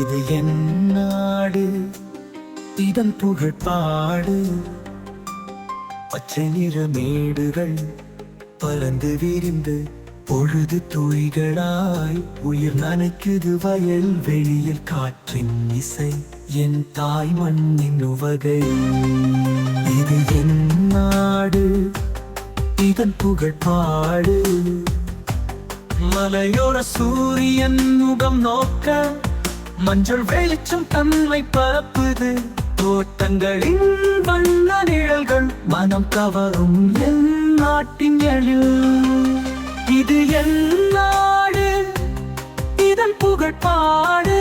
இது என் நாடு இதன் புகழ்பாடு. பச்சை நிற மேடுகள் பறந்து விரிந்து பொழுது துளிகளாய் உயிர் நனைக்குது வயல் வெளியில் காற்றின் இசை. என் தாய் மண்ணின் உவகை. இது என் நாடு இதன் புகழ்பாடு. மலையோர சூரியன் முகம் நோக்க மஞ்சள் வெளிச்சம் தன்மை பரப்புது. தோட்டங்களின் வண்ண நிழல்கள் மனம் கவரும் என் நாட்டின் எழில். இது என் நாடு இதன் புகழ்பாடு.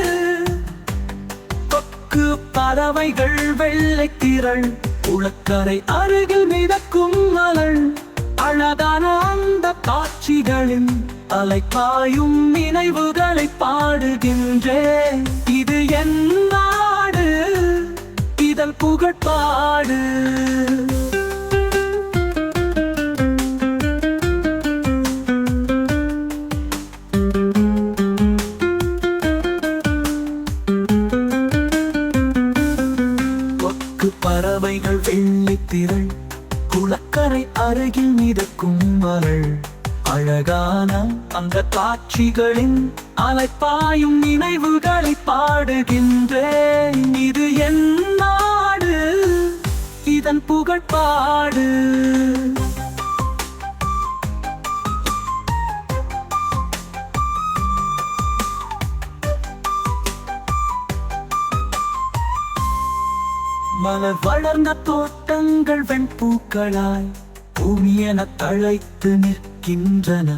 கொக்கு பறவைகள் வெள்ளை திரள் உளக்கரை அருகில் மிதக்கும் மலள். அழகான அந்த காட்சிகளின் அலைப்பாயும் நினைவுகள். பாடலை பாடுகின்றேன் இது என் நாடு. இதன் புகழ்பாடு. பறவைகள் வெள்ளித்திரள் குளக்கரை அருகில் மிதக்கும் மலர். அழகான அந்த காட்சிகளின் அலைப்பாயும் நினைவுகளை பாடுகின்றேன். இது என் நாடு இதன் புகழ்பாடு. மலர் வளர்ந்த தோட்டங்கள் வெண்பூக்களாய் பூமி என தழைத்து இருக்கின்றன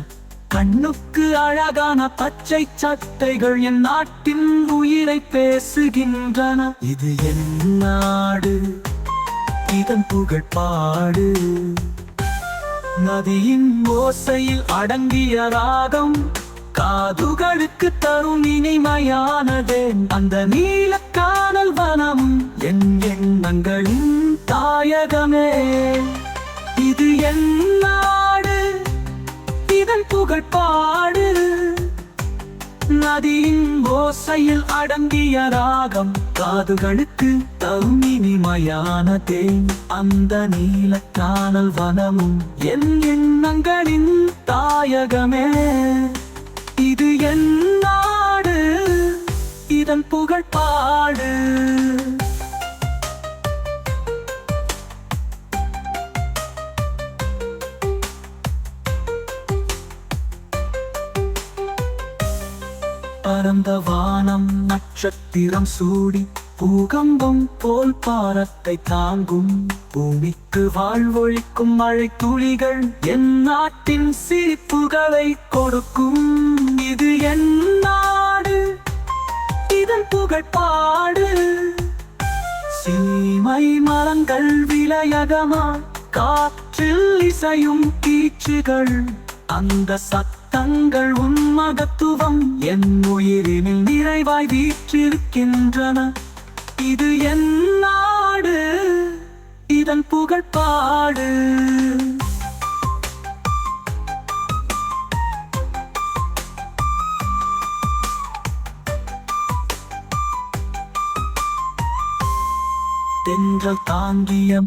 கண்ணுக்கு அழகான பச்சை சட்டைகள் என் நாட்டின் உயிரை பேசுகின்றன. இது என் நாடு இதன் புகழ் பாடு நதியின் ஓசையில் அடங்கிய ராகம் காதுகளுக்கு தரும் இனிமையானதே அந்த நீலக்கானல் வனம் என் எண்ணங்களின் தாயகமே. இது என் நாடு. இதன் புகழ் பாடு. நதியின் ஓசையில் அடங்கிய ராகம் காதுகளுக்கு தரும் தேன். அந்த நீலக்கானல் வனமும் என் எண்ணங்களின் தாயகமே. இது என் நாடு இதன் புகழ் பரந்த வானம் நட்சத்திரம் சூடி பூகம்பம் போல் பாரத்தை தாங்கும். பூமிக்கு வாழ்வொழிக்கும் மழை துளிகள் என் நாட்டின் சிரிப்புகளை கொடுக்கும். இது என் நாடு இதன் புகழ்பாடு. சீமை மரங்கள் விலையகமா காற்றில் இசையும் கீச்சுகள். அந்த சத்த உன் மகத்துவம் என் உயிரினில் நிறைவாய் வீற்றிருக்கின்றன. இது என் நாடு இதன் புகழ்பாடு. தென்றல் தாங்கியம்